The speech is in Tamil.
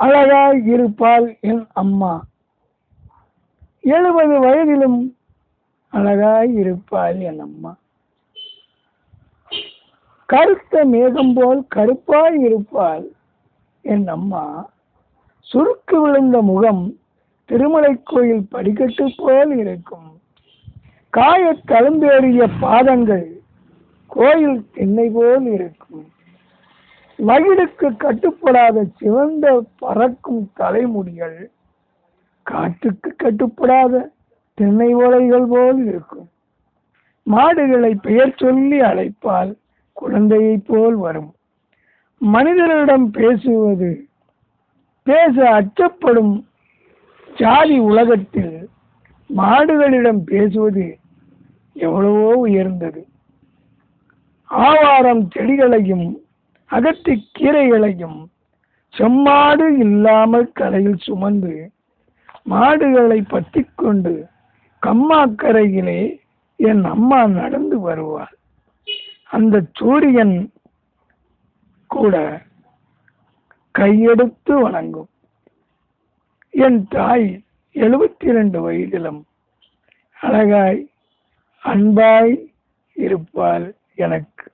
அழகாய் இருப்பாள் என் அம்மா. எழுபது வயதிலும் அழகாய் இருப்பாள் என் அம்மா. கருத்த மேகம் போல் கருப்பாய் இருப்பாள் என் அம்மா. சுருக்கு விழுந்த முகம் திருமலை கோயில் படிக்கட்டு போல் இருக்கும். காயத் தழும்பேறிய பாதங்கள் கோயில் திண்ணை போல் இருக்கும். வயிறுக்கு கட்டுப்படாத சிவந்த பறக்கும் தலைமுடிகள் காற்றுக்கு கட்டுப்படாத தென்னை ஓலைகள் போல் இருக்கும். மாடுகளை பெயர் சொல்லி அழைப்பால் குழந்தையைப் போல் வரும். மனிதர்களிடம் பேசுவது பேச அச்சப்படும் ஜாதி உலகத்தில் மாடுகளிடம் பேசுவது எவ்வளவோ உயர்ந்தது. ஆவாரம் செடிகளையும் அகத்தி கீரைகளையும் செம்மாடு இல்லாமல் கரையில் சுமந்து மாடுகளை பற்றி கொண்டு கம்மாக்கரையிலே என் அம்மா நடந்து வருவாள். அந்த சூரியன் கூட கையெடுத்து வணங்கும். என் தாய் எழுபத்தி ரெண்டு வயதிலும் அழகாய் அன்பாய் இருப்பாள் எனக்கு.